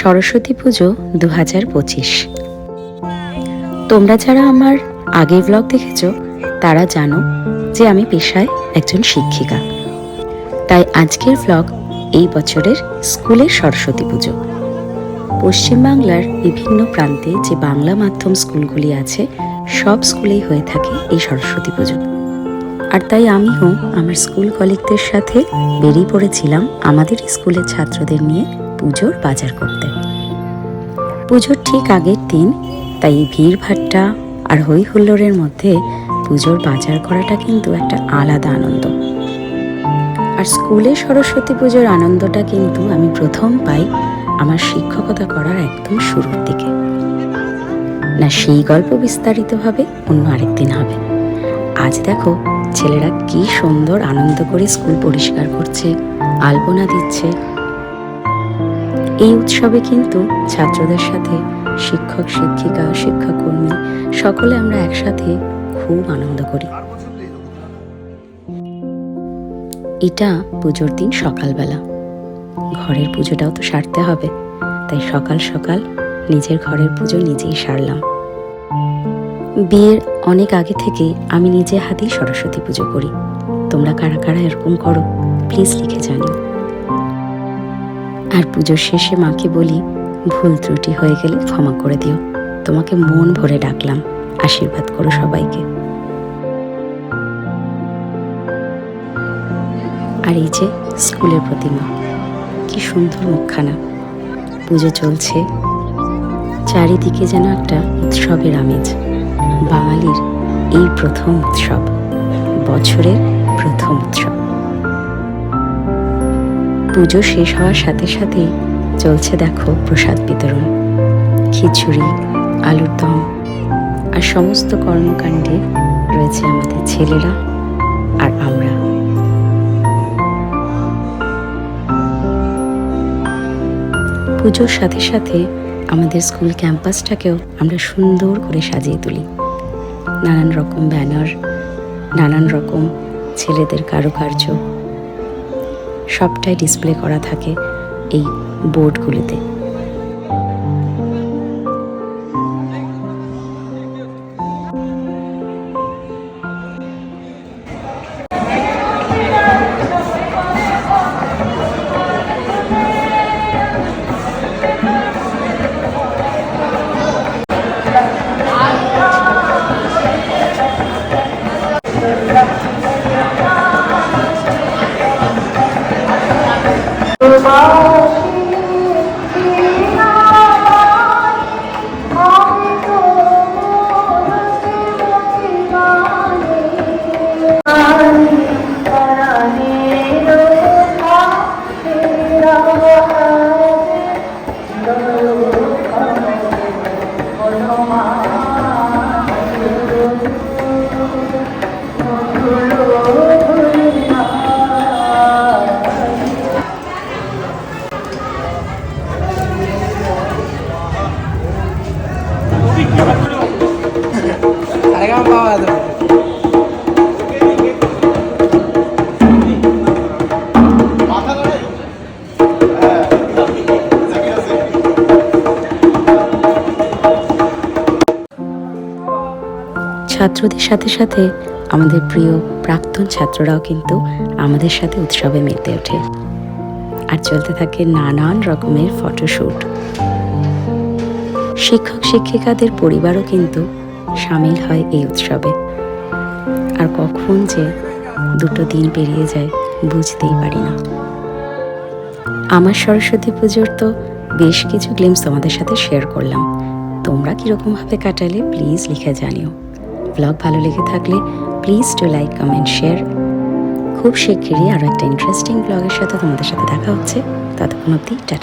সরস্বতী পুজো দু হাজার পঁচিশ। তোমরা যারা আমার আগের ব্লগ দেখেছ, তারা জানো যে আমি পেশায় একজন শিক্ষিকা। তাই আজকের ব্লগ এই বছরের স্কুলের সরস্বতী পুজো। পশ্চিমবাংলার বিভিন্ন প্রান্তে যে বাংলা মাধ্যম স্কুলগুলি আছে, সব স্কুলেই হয়ে থাকে এই সরস্বতী পুজো। আর তাই আমিও আমার স্কুল কলিগদের সাথে বেরিয়ে পড়েছিলাম আমাদের স্কুলের ছাত্রদের নিয়ে পুজোর বাজার করতে। পুজোর ঠিক আগের দিন তাই এই ভিড়ভাট্টা আর হই হুল্লোড়ের মধ্যে পুজোর বাজার করাটা কিন্তু একটা আলাদা আনন্দ। আর স্কুলে সরস্বতী পুজোর আনন্দটা কিন্তু আমি প্রথম পাই আমার শিক্ষকতা করার একদম শুরুর দিকে। না, সেই গল্প বিস্তারিতভাবে অন্য আরেকদিন হবে। আজ দেখো ছেলেরা কি সুন্দর আনন্দ করে স্কুল পরিষ্কার করছে, আলপনা দিচ্ছে। এই উৎসবে কিন্তু ছাত্রদের সাথে শিক্ষক, শিক্ষিকা, শিক্ষাকর্মী সকলে আমরা একসাথে খুব আনন্দ করি। এটা পুজোর দিন সকালবেলা। ঘরের পুজোটাও তো সারতে হবে, তাই সকাল সকাল নিজের ঘরের পুজো নিজেই সারলাম। বিয়ের অনেক আগে থেকে আমি নিজে হাতেই সরস্বতী পুজো করি। তোমরা কারা কারা এরকম করো প্লিজ লিখে জানিও। আর পুজোর শেষে মাকে বলি, ভুল ত্রুটি হয়ে গেলে ক্ষমা করে দিও। তোমাকে মন ভরে ডাকলাম, আশীর্বাদ করো সবাইকে। আর এই যে স্কুলের প্রতিমা, কি সুন্দর মুখখানা। পুজো চলছে, চারিদিকে যেন একটা উৎসবের আমেজ। বাঙালির এই প্রথম উৎসব, বছরের প্রথম উৎসব। পুজো শেষ হওয়ার সাথে সাথেই চলছে দেখো প্রসাদ বিতরণ। খিচুড়ি, আলুর দম আর সমস্ত কর্মকাণ্ডে রয়েছে আমাদের ছেলেরা আর আমরা। পুজোর সাথে সাথে আমাদের স্কুল ক্যাম্পাসটাকেও আমরা সুন্দর করে সাজিয়ে তুলি। নানান রকম ব্যানার নানান রকম ছেলেদের কারুকার্য। সবটাই ডিসপ্লে করা থাকে এই বোর্ডগুলিতে Christmas. ছাত্রদের সাথে সাথে আমাদের প্রিয় প্রাক্তন ছাত্ররাও কিন্তু আমাদের সাথে উৎসবে মেতে ওঠে। আর চলতে থাকে নানান রকমের ফটোশ্যুট শিক্ষক, শিক্ষিকাদের পরিবারও কিন্তু সামিল হয় এই উৎসবে। আর কখন যে দুটো দিন পেরিয়ে যায় বুঝতেই পারি না। আমার সরস্বতী পুজোর তো বেশ কিছু গ্লিমস তোমাদের সাথে শেয়ার করলাম। তোমরা কীরকমভাবে কাটালে প্লিজ লিখে জানিও। ব্লগ ভালো লেগে থাকলে please to like comment share খুব শিগগিরই আরও একটা ইন্টারেস্টিং ব্লগের সাথে তোমাদের সাথে দেখা হচ্ছে। ততক্ষণ অবধি, টাটা।